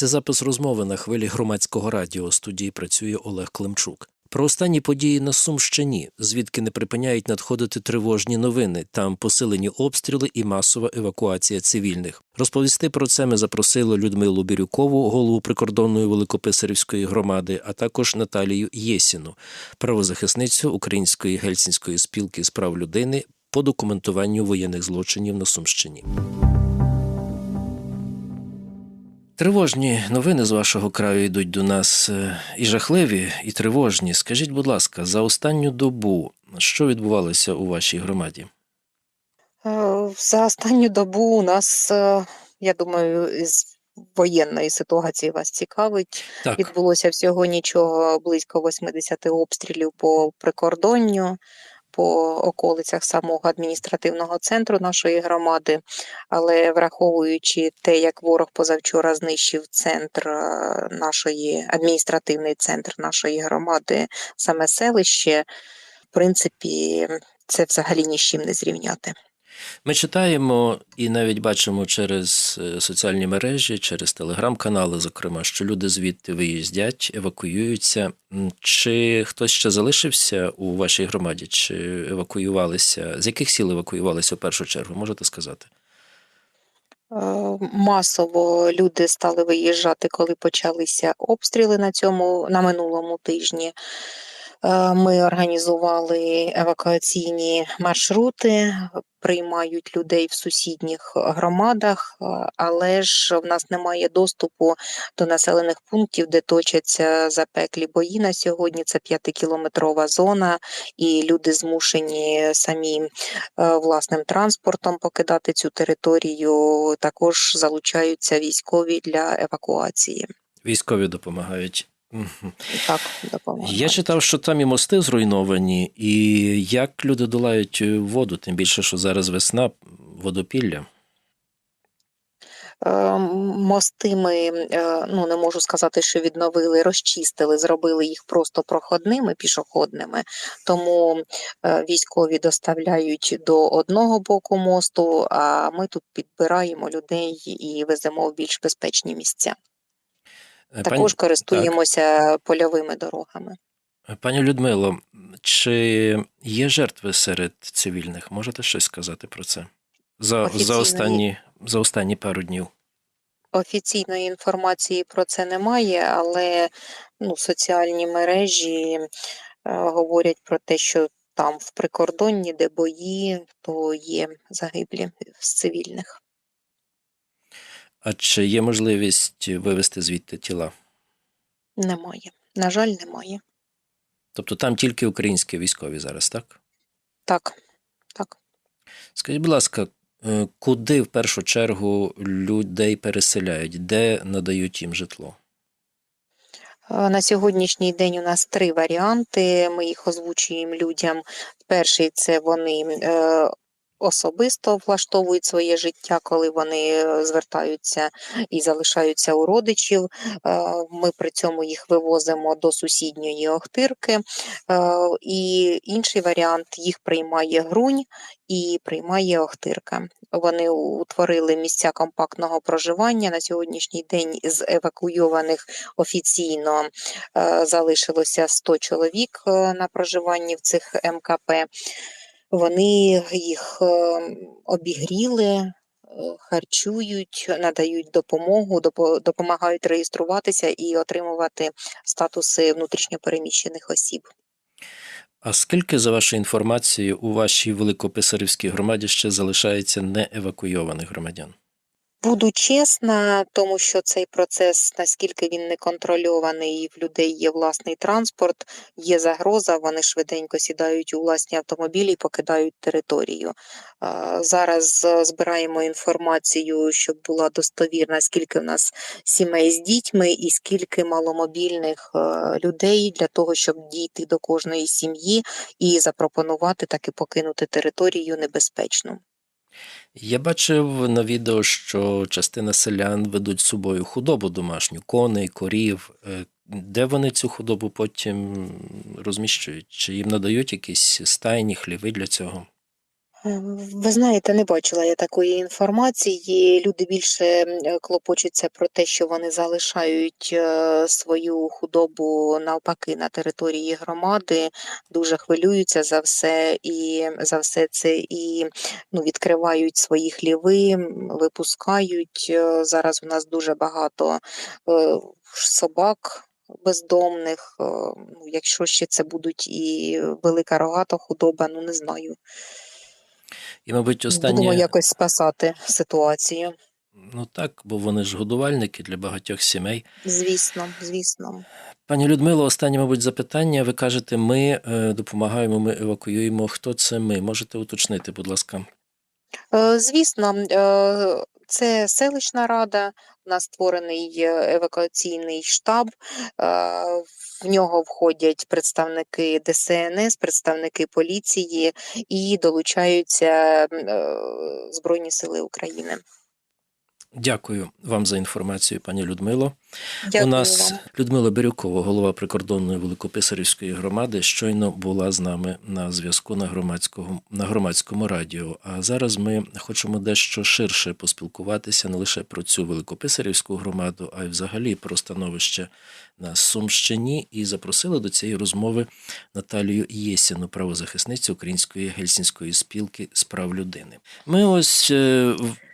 Це запис розмови на хвилі громадського радіо. Студії працює Олег Климчук. Про останні події на Сумщині, звідки не припиняють надходити тривожні новини. Там посилені обстріли і масова евакуація цивільних. Розповісти про це ми запросили Людмилу Бірюкову, голову прикордонної Великописарівської громади, а також Наталію Єсіну, правозахисницю Української гельсінської спілки з прав людини по документуванню воєнних злочинів на Сумщині. Тривожні новини з вашого краю йдуть до нас е, і жахливі, і тривожні. Скажіть, будь ласка, за останню добу що відбувалося у вашій громаді? Е, За останню добу у нас, е, я думаю, з воєнної ситуації вас цікавить. Так, Відбулося всього нічого близько 80 обстрілів по прикордонню, по околицях самого адміністративного центру нашої громади. Але враховуючи те, як ворог позавчора знищив центр е, нашої адміністративний центр нашої громади, саме селище, в принципі, це взагалі ні з чим не зрівняти. Ми читаємо і навіть бачимо через е, соціальні мережі, через телеграм-канали, зокрема, що люди звідти виїздять, евакуюються. Чи хтось ще залишився у вашій громаді, чи евакуювалися? З яких сіл евакуювалися в першу чергу? Можете сказати? Е, Масово люди стали виїжджати, коли почалися обстріли на цьому на минулому тижні. Е, Ми організували евакуаційні маршрути, приймають людей в сусідніх громадах, е, але ж в нас немає доступу до населених пунктів, де точаться запеклі бої на сьогодні. Це п'ятикілометрова зона, і люди змушені самі е, власним транспортом покидати цю територію. Також залучаються військові для евакуації. Військові допомагають. Так, допомагають. Я читав, що там і мости зруйновані, і як люди долають е, воду, тим більше, що зараз весна, водопілля. Е, Мости ми е, ну не можу сказати, що відновили, розчистили, зробили їх просто проходними пішохідними. Тому військові доставляють до одного боку мосту, а ми тут підбираємо людей і веземо в більш безпечні місця. Е, Також користуємося польовими дорогами. Пані, пані Людмило, чи є жертви серед цивільних? Можете щось сказати про це? За, за, останні, за останні пару днів. Офіційної інформації про це немає, але ну, соціальні мережі е, говорять про те, що там в прикордонні, де бої, то є загиблі з цивільних. А чи є можливість вивезти звідти тіла? Немає. На жаль, немає. Тобто там тільки українські військові зараз, так? Так, так. Скажіть, будь ласка, е, куди в першу чергу людей переселяють, де надають їм житло? Е, На сьогоднішній день у нас три варіанти. Ми їх озвучуємо людям. Перший це вони е, особисто влаштовують своє життя, коли вони е, звертаються і залишаються у родичів. Е, Ми при цьому їх вивозимо до сусідньої Охтирки. Е, І інший варіант їх приймає Грунь і приймає Охтирка. Вони утворили місця компактного проживання. На сьогоднішній день з евакуйованих офіційно залишилося 100 чоловік на проживанні в цих МКП. Вони їх е, обігріли, е, харчують, надають допомогу, допомагають реєструватися і отримувати статуси внутрішньопереміщених осіб. А скільки, за вашою інформацією, у вашій Великописарівській громаді ще залишається неевакуйованих громадян? Буду чесна, тому що цей процес, наскільки він не контрольований, і в людей є власний транспорт, є загроза, вони швиденько сідають у власні автомобілі і покидають територію. Зараз е, збираємо інформацію, щоб була достовірна, скільки в нас сімей з дітьми і скільки маломобільних е, людей для того, щоб дійти до кожної сім'ї і запропонувати таки покинути територію небезпечну. Я бачив на відео, що частина селян ведуть з собою худобу домашню, коней, корів. Е, Де вони цю худобу потім розміщують? Чи їм надають якісь стайні, хліви для цього? Е, Ви знаєте, не бачила я такої інформації. Люди більше е, клопочуться про те, що вони залишають е, свою худобу навпаки на території громади, дуже хвилюються за все і за все це і ну, відкривають свої хліви, випускають. Е, Зараз у нас дуже багато собак. Бездомних, ну, якщо ще це будуть і велика рогата худоба, ну не знаю. І, мабуть, Будемо якось спасати ситуацію. ну так, бо вони ж годувальники для багатьох сімей. Звісно, звісно. Пані Людмило, останнє, мабуть, запитання. Ви кажете, ми е, допомагаємо, ми евакуюємо. Хто це ми? Можете уточнити, будь ласка. Е, Звісно, е, це селищна рада. Нас створений е, евакуаційний штаб. е, В нього входять представники ДСНС, представники поліції і долучаються е, Збройні Сили України. Дякую вам за інформацію, пані Людмило. Дякую У нас вам. Людмила Бірюкова, голова прикордонної Великописарівської громади, щойно була з нами на зв'язку на громадському на громадському радіо. А зараз ми хочемо дещо ширше поспілкуватися не лише про цю великописарівську громаду, а й взагалі про становище на Сумщині. І запросили до цієї розмови Наталію Єсіну, правозахисницю Української гельсінської спілки з прав людини. Ми ось.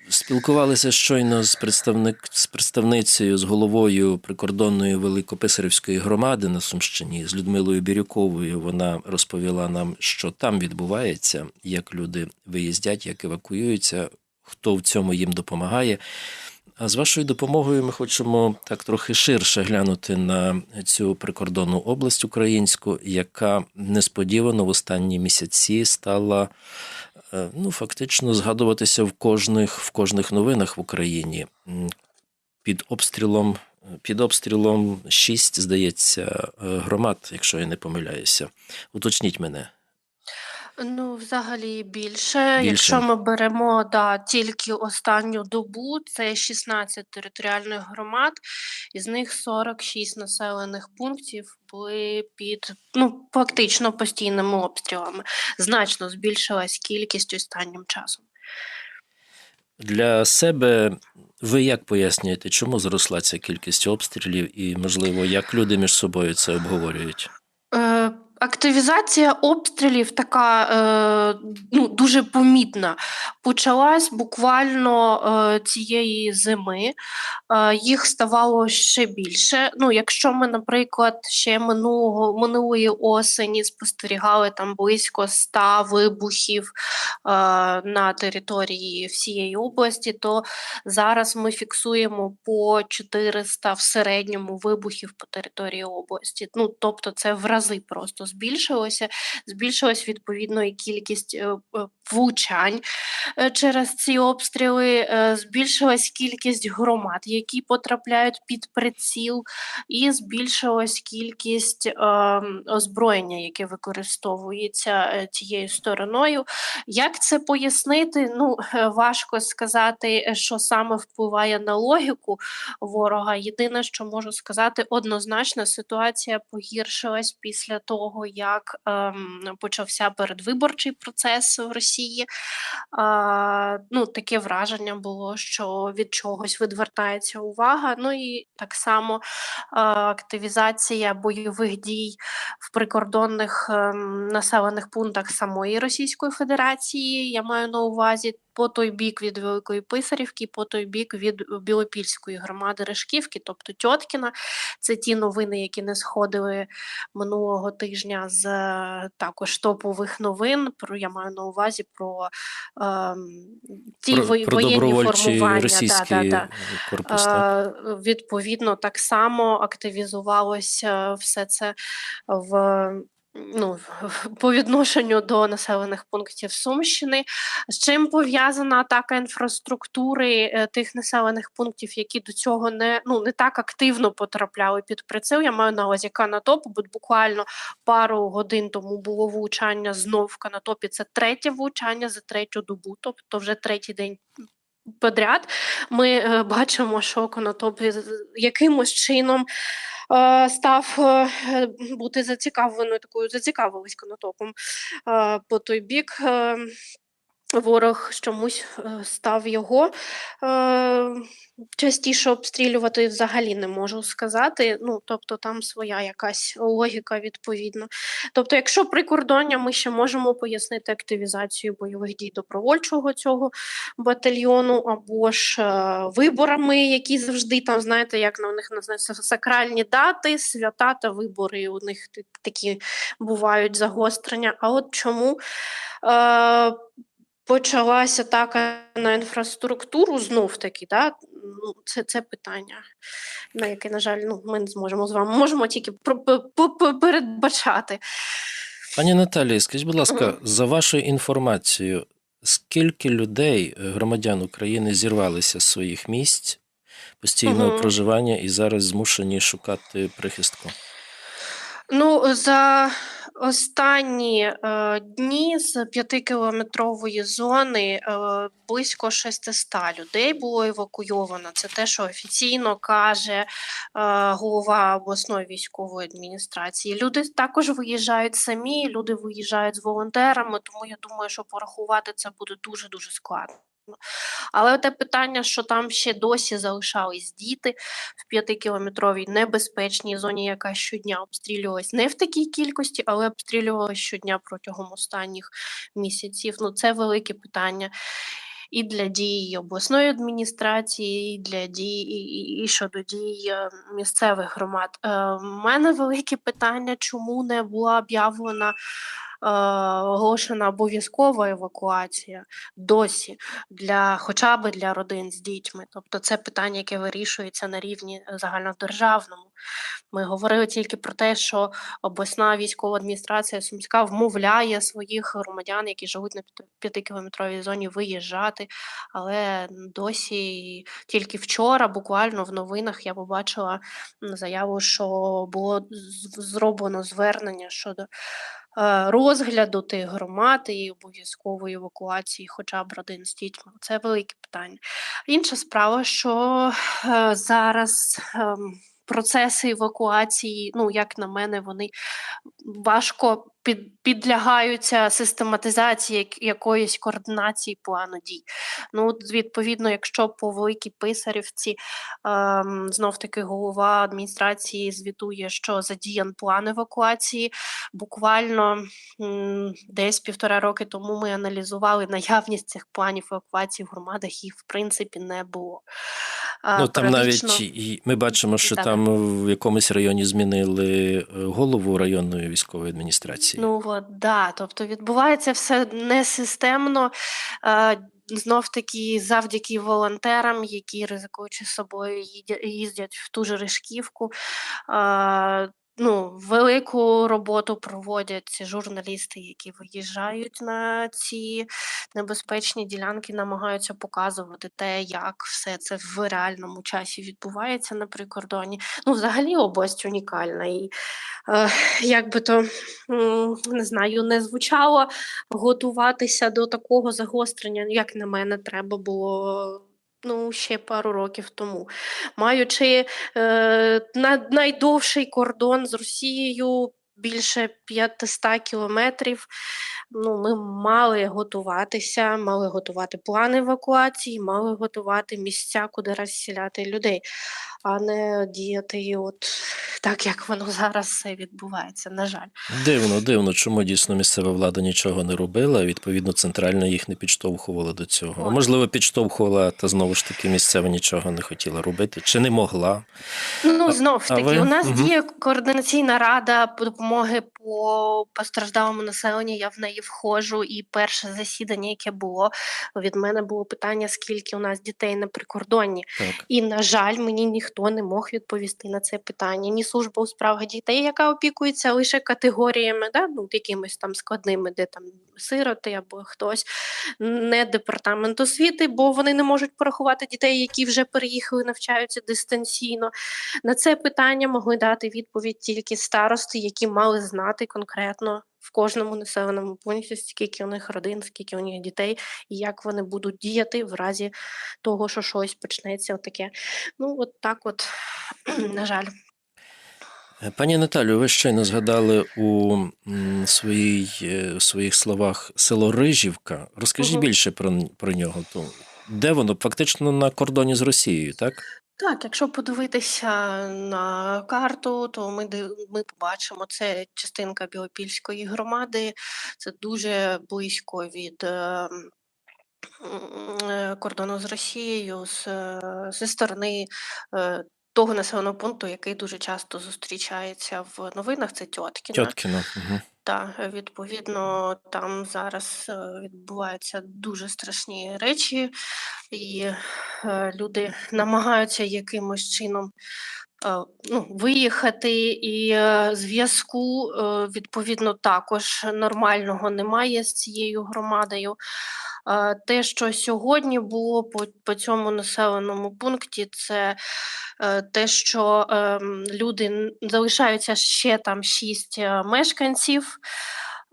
Спілкувалися щойно з представник з представницею з головою прикордонної Великописарівської громади на Сумщині з Людмилою Бірюковою. Вона розповіла нам, що там відбувається, як люди виїздять, як евакуюються, хто в цьому їм допомагає. А з вашою допомогою ми хочемо так трохи ширше глянути на цю прикордонну область українську, яка несподівано в останні місяці стала ну, фактично згадуватися в кожних, в кожних новинах в Україні. Під обстрілом, під обстрілом шість, здається, е, громад, якщо я не помиляюся. Уточніть мене. Ну, взагалі більше. Більше. Якщо ми беремо да, тільки останню добу, це 16 територіальних громад, із них 46 населених пунктів були під ну, фактично постійними обстрілами. Значно збільшилась кількість останнім часом. Для себе ви як пояснюєте, чому зросла ця кількість обстрілів, і, можливо, як люди між собою це обговорюють? Активізація обстрілів така е, ну, дуже помітна. Почалась буквально е, цієї зими. Е, їх ставало ще більше. Ну, якщо ми, наприклад, ще минулого минулої осені спостерігали там близько ста вибухів е, на території всієї області, то зараз ми фіксуємо по 400 в середньому вибухів по території області. Ну, тобто, це в рази просто збільшилося. Збільшилась відповідно і кількість е, е, влучань е, через ці обстріли, е, збільшилась кількість громад, які потрапляють під приціл, і збільшилась кількість е, озброєння, яке використовується тією стороною. Як це пояснити? Ну, важко сказати, що саме впливає на логіку ворога. Єдине, що можу сказати, однозначно ситуація погіршилась після того, як ем, почався передвиборчий процес в Росії. А, ну, таке враження було, що від чогось відвертається увага. Ну і так само а, активізація бойових дій в прикордонних а, населених пунктах самої Російської Федерації. Я маю на увазі по той бік від Великої Писарівки, по той бік від Білопільської громади Решківки, тобто Тьоткіна. Це ті новини, які не сходили минулого тижня з е, також топових новин. Про я маю на увазі про ем, ті про, вой- про воєнні формування. російський да, да, да. корпус. Так? Е, Відповідно, так само активізувалося все це в. Ну, по відношенню до населених пунктів Сумщини, з чим пов'язана атака інфраструктури е, тих населених пунктів, які до цього не ну не так активно потрапляли під приціл. Я маю на увазі Канатоп, бо буквально пару годин тому було влучання знов в Канатопі. Це третє влучання за третю добу, тобто вже третій день подряд. Ми е, бачимо, що Конотоп якимось чином е, став е, бути зацікавленою такою, зацікавились Конотопом по той бік. Ворог чомусь е, став його е, частіше обстрілювати взагалі не можу сказати. Ну, тобто там своя якась логіка відповідно. Тобто, якщо прикордоння, ми ще можемо пояснити активізацію бойових дій добровольчого цього батальйону, або ж е, виборами, які завжди там, знаєте, як на них називаються сакральні дати, свята та вибори. У них такі бувають загострення. А от чому? Почалася атака на інфраструктуру знов таки, да? ну, це, це питання, на яке, на жаль, ну, ми не зможемо з вами. Можемо тільки передбачати. Пані Наталії, скажіть, будь ласка, Мгм. за вашою інформацією, скільки людей, е, громадян України, зірвалися з своїх місць постійного Мгм. проживання і зараз змушені шукати прихистку? Ну, за останні е, дні з п'ятикілометрової зони е, близько 600 людей було евакуйовано. Це те, що офіційно каже е, голова обласної військової адміністрації. Люди також виїжджають самі, люди виїжджають з волонтерами, тому я думаю, що порахувати це буде дуже дуже складно. Але те питання, що там ще досі залишались діти в п'ятикілометровій небезпечній зоні, яка щодня обстрілювалась не в такій кількості, але обстрілювалась щодня протягом останніх місяців. Ну це велике питання. І для дій обласної адміністрації, і для дій і, і, і щодо дій е, місцевих громад. Е, У мене велике питання, чому не була об'явлена е, оголошена обов'язкова евакуація досі для хоча б для родин з дітьми. Тобто це питання, яке вирішується на рівні е, загальнодержавному. Ми говорили тільки про те, що обласна військова адміністрація Сумська вмовляє своїх громадян, які живуть на п'яти- п'ятикілометровій зоні, виїжджати. Але досі тільки вчора, буквально в новинах, я побачила заяву, що було зроблено звернення щодо е, розгляду тих громад і обов'язкової евакуації, хоча б родин з дітьми. Це велике питання. Інша справа, що е, зараз. Процеси евакуації, ну як на мене, вони важко під, підлягаються систематизації якоїсь координації плану дій. Ну, відповідно, якщо по великій писарівці ем, знов таки голова адміністрації звітує, що задіян план евакуації, буквально м, десь півтора роки тому ми аналізували наявність цих планів евакуації в громадах, їх в принципі не було. Ну там навіть і ми бачимо, що Так. там в якомусь районі змінили е, голову районної військової адміністрації. Ну от, да. Тобто відбувається все несистемно. Е, Знов таки завдяки волонтерам, які ризикуючи собою їздять в ту же Ришківку. Ну, велику роботу проводять журналісти, які виїжджають на ці небезпечні ділянки, намагаються показувати те, як все це в реальному часі відбувається на прикордоні. Ну, взагалі область унікальна. І е, як би то не знаю, не звучало готуватися до такого загострення, як на мене, треба було. Ну, ще пару років тому, маючи е, на, найдовший кордон з Росією більше 500 кілометрів. Ну, ми мали готуватися, мали готувати плани евакуації, мали готувати місця, куди розселяти людей, а не діяти от так, як воно зараз все відбувається. На жаль. Дивно, дивно, чому дійсно місцева влада нічого не робила, відповідно центральна їх не підштовхувала до цього. А можливо, підштовхувала, та знову ж таки місцева нічого не хотіла робити, чи не могла. Ну, знов а таки, ви? у нас Мгм. діє координаційна рада допомоги по постраждалому населенню. Я в неї входжу, і перше засідання, яке було від мене, було питання: скільки у нас дітей на прикордонні. Так. І, на жаль, мені ніхто не мог відповісти на це питання. Ні служба у справах дітей, яка опікується лише категоріями, да, ну, якимись там складними, де там сироти або хтось, не департамент освіти, бо вони не можуть порахувати дітей, які вже переїхали, навчаються дистанційно. На це питання могли дати відповідь тільки старости, які мали знати конкретно. В кожному населеному пункті, скільки у них родин, скільки у них дітей, і як вони будуть діяти в разі того, що щось почнеться отаке. Ну, от так от, на жаль. Е, Пані Наталю, ви щойно згадали у своїй, е, в своїх словах село Рижівка. Розкажіть Мгм. більше про, про нього. То, де воно? Фактично на кордоні з Росією, так? Так, якщо подивитися на карту, то ми ми побачимо це частинка Білопільської громади. Це дуже близько від е, е, кордону з Росією, з, е, зі сторони того населеного пункту, який дуже часто зустрічається в новинах. Це Тьоткіна. Тьоткіно. Угу. Так, е, відповідно, там зараз е, відбуваються дуже страшні речі, і е, люди намагаються якимось чином е, ну, виїхати, і зв'язку відповідно також нормального немає з цією громадою. Те, що сьогодні було по, по цьому населеному пункті, це е, те, що ем, люди залишаються ще там шість е, мешканців.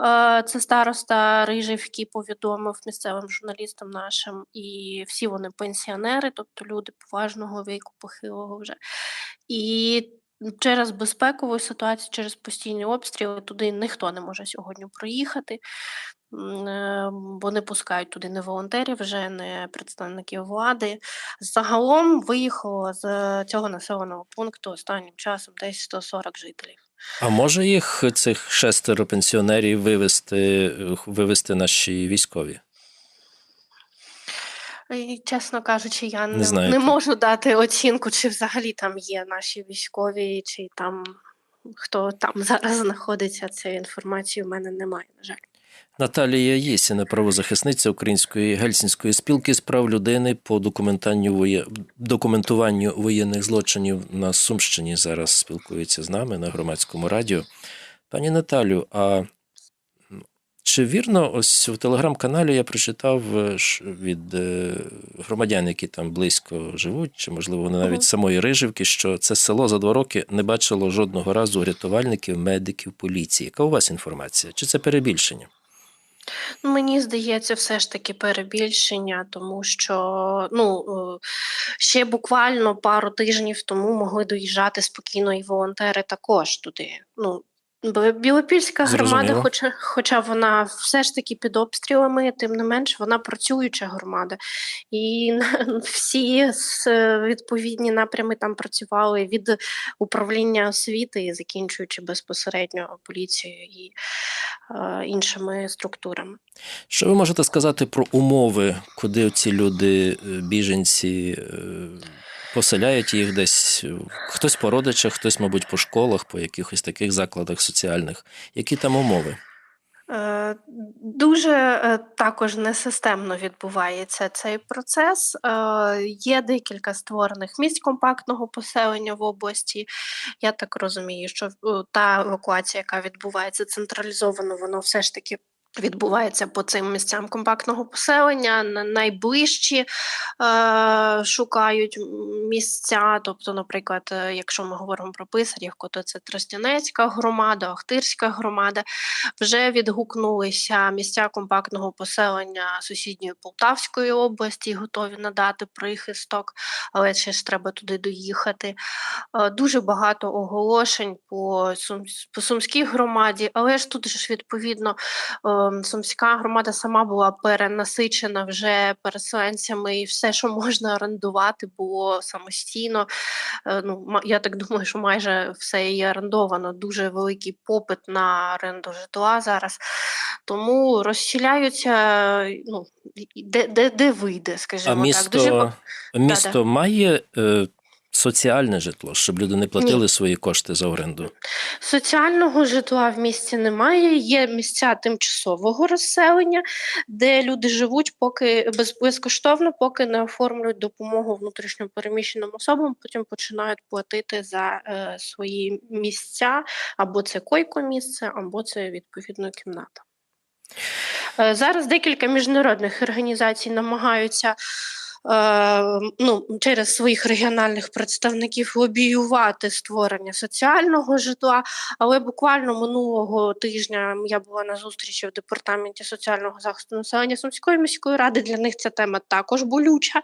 Е, Це староста Рижівки повідомив місцевим журналістам нашим, і всі вони пенсіонери, тобто люди поважного віку, похилого вже. І через безпекову ситуацію, через постійні обстріли туди ніхто не може сьогодні проїхати. Бо не пускають туди не волонтерів, вже не представників влади. Загалом виїхало з цього населеного пункту останнім часом десь 140 жителів. А може їх цих шестеро пенсіонерів вивезти, вивезти наші військові? І, чесно кажучи, я Не не, не можу дати оцінку, чи взагалі там є наші військові, чи там хто там зараз знаходиться. Цієї інформації в мене немає, на жаль. Наталія Єсіна, правозахисниця Української гельсінської спілки з прав людини по документанню воє... документуванню воєнних злочинів на Сумщині. Зараз спілкується з нами на громадському радіо. Пані Наталю, а чи вірно, ось в телеграм-каналі я прочитав е, від е, громадян, які там близько живуть, чи можливо вони навіть самої Рижівки, що це село за два роки не бачило жодного разу рятувальників, медиків, поліції. Яка у вас інформація? Чи це перебільшення? Мені здається, все ж таки перебільшення, тому що ну е, ще буквально пару тижнів тому могли доїжджати спокійно і волонтери також туди. Ну Білопільська громада, хоча, хоча вона все ж таки під обстрілами, тим не менш вона працююча громада. І всі відповідні напрями там працювали від управління освіти, закінчуючи безпосередньо поліцією і е, іншими структурами. Що ви можете сказати про умови, куди ці люди, е, біженці, е, поселяють їх десь? Хтось по родичах, хтось, мабуть, по школах, по якихось таких закладах соціальних. Які там умови? Е, Дуже е, також несистемно відбувається цей процес. Е, Є декілька створених місць компактного поселення в області. Я так розумію, що та евакуація, яка відбувається централізовано, воно все ж таки. Відбувається по цим місцям компактного поселення. На- Найближчі е, шукають місця. Тобто, наприклад, е, якщо ми говоримо про Писарівку, то це Тростянецька громада, Охтирська громада вже відгукнулися місця компактного поселення сусідньої Полтавської області, готові надати прихисток, але ще ж треба туди доїхати. Е, Дуже багато оголошень по, Сум, по Сумській громаді, але ж тут ж відповідно ем, Сумська громада сама була перенасичена вже переселенцями, і все, що можна орендувати, було самостійно. Е, Ну, я так думаю, що майже все і орендовано. Дуже великий попит на оренду житла зараз. Тому розселяються, ну, де, де, де вийде, скажімо А так. Дуже місто, місто має е, соціальне житло, щоб люди не платили свої кошти за оренду? Соціального житла в місті немає. Є місця тимчасового розселення, де люди живуть поки без, безкоштовно, поки не оформлюють допомогу внутрішньо переміщеним особам, потім починають платити за е, свої місця, або це койко-місце, або це відповідно кімната. Е, Зараз декілька міжнародних організацій намагаються ну, через своїх регіональних представників лобіювати створення соціального житла. Але буквально минулого тижня я була на зустрічі в департаменті соціального захисту населення Сумської міської ради. Для них ця тема також болюча.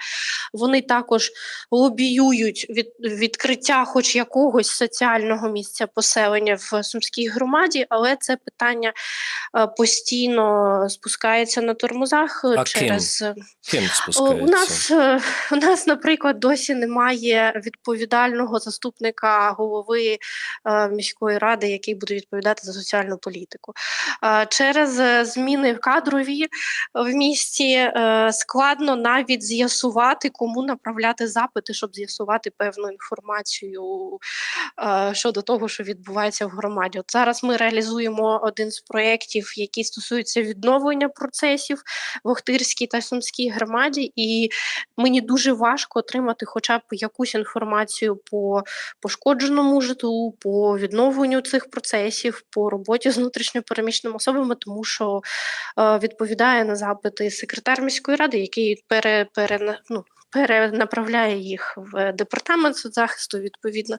Вони також лобіюють від відкриття хоч якогось соціального місця поселення в Сумській громаді, але це питання е, постійно спускається на тормозах А через е, Ким спускається? У нас, е, у нас, наприклад, досі немає відповідального заступника голови е, міської ради, який буде відповідати за соціальну політику. Е, Через зміни кадрові в місті складно навіть з'ясувати, кому направляти запити, щоб з'ясувати певну інформацію щодо того, що відбувається в громаді. От зараз ми реалізуємо один з проєктів, який стосується відновлення процесів в Охтирській та Сумській громаді, і мені дуже важко отримати хоча б якусь інформацію по пошкодженому житлу, по відновленню цих процесів, по роботі з внутрішньопереміщеними особами, тому що е, відповідає на запити секретар міської ради, який пере, пере, ну, перенаправляє їх в департамент соцзахисту. Відповідно,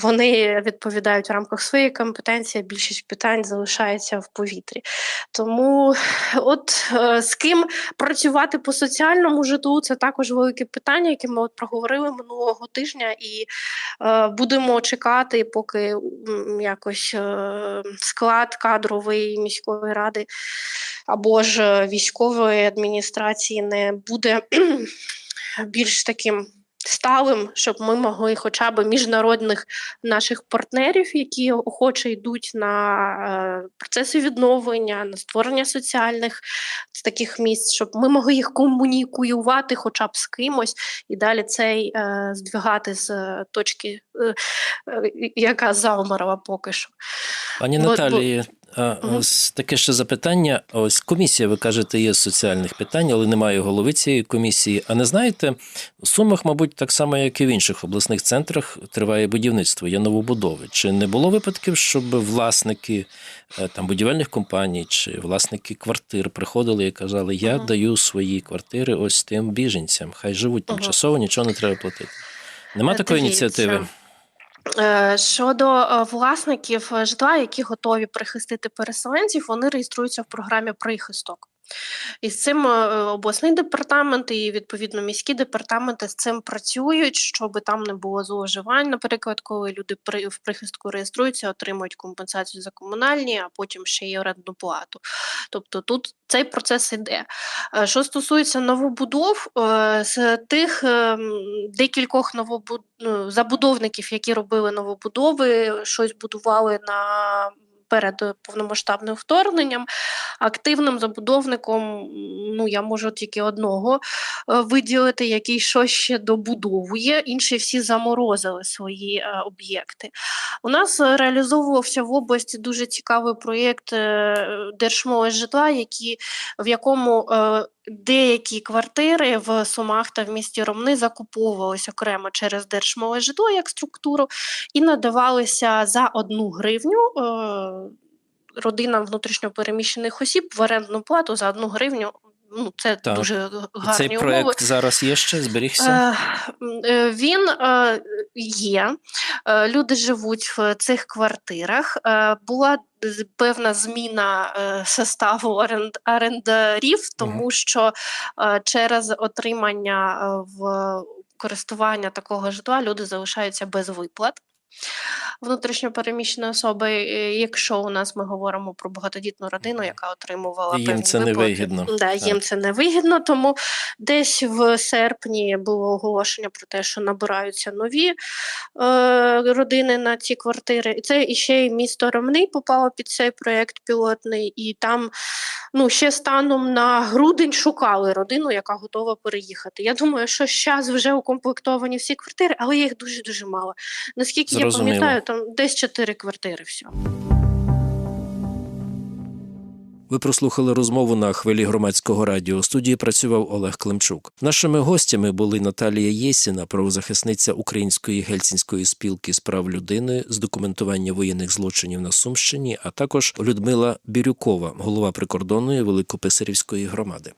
вони відповідають в рамках своєї компетенції. Більшість питань залишається в повітрі. Тому, от е, з ким працювати по соціальному житлу, це також велике питання, яке ми от проговорили минулого тижня, і е, будемо чекати, поки якось е, склад кадровий міської ради або ж е, військової адміністрації не буде більш таким сталим, щоб ми могли хоча б міжнародних наших партнерів, які охоче йдуть на е, процеси відновлення, на створення соціальних таких місць, щоб ми могли їх комунікуювати хоча б з кимось, і далі цей е, здвигати з е, точки, е, е, яка завмерла поки що. Пані Наталії. Ось таке ще запитання. Ось комісія, ви кажете, є з соціальних питань, але немає голови цієї комісії. А не знаєте, в Сумах, мабуть, так само, як і в інших обласних центрах, триває будівництво, є новобудови. Чи не було випадків, щоб власники е, там будівельних компаній чи власники квартир приходили і казали, я Мгм. даю свої квартири ось тим біженцям, хай живуть тимчасово, нічого не треба платити. Нема Е, такої ініціативи? Е, Щодо е, власників е, житла, які готові прихистити переселенців, вони реєструються в програмі прихисток. І з цим е, обласний департамент і відповідно міські департаменти з цим працюють, щоб там не було зловживань. Наприклад, коли люди при в прихистку реєструються, отримують компенсацію за комунальні, а потім ще й орендну плату. Тобто тут цей процес іде. Е, Що стосується новобудов, е, з тих декількох новобуд... ну, забудовників, які робили новобудови, щось будували на перед е, повномасштабним вторгненням. Активним забудовником, ну я можу тільки одного е, виділити, який щось ще добудовує, інші всі заморозили свої е, об'єкти. У нас реалізовувався в області дуже цікавий проєкт Держмови житла, які, в якому деякі квартири в Сумах та в місті Ромни закуповувалися окремо через держмолежитло як структуру і надавалися за одну гривню. Е, Родинам внутрішньопереміщених осіб в орендну плату за одну гривню. Ну, це Так. дуже гарні цей умови. проект зараз є ще, зберігся? Е, е, Він е, є. Люди живуть в цих квартирах. Була певна зміна составу орен- орендарів, тому що е, через отримання в користування такого житла люди залишаються без виплат. Внутрішньо переміщені особи, якщо у нас ми говоримо про багатодітну родину, яка отримувала Їм певні це виплати, невигідно. Да, їм Так. це невигідно, тому десь в серпні було оголошення про те, що набираються нові е, родини на ці квартири. І це іще й місто Ромний попало під цей проєкт пілотний, і там ну, ще станом на грудень шукали родину, яка готова переїхати. Я думаю, що зараз вже укомплектовані всі квартири, але їх дуже дуже мало. Наскільки. Я пам'ятаю, там десь чотири квартири всього. Ви прослухали розмову на хвилі громадського радіо. У студії працював Олег Климчук. Нашими гостями були Наталія Єсіна, правозахисниця Української гельсінської спілки з прав людини з документування воєнних злочинів на Сумщині, а також Людмила Бірюкова, голова прикордонної Великописарівської громади.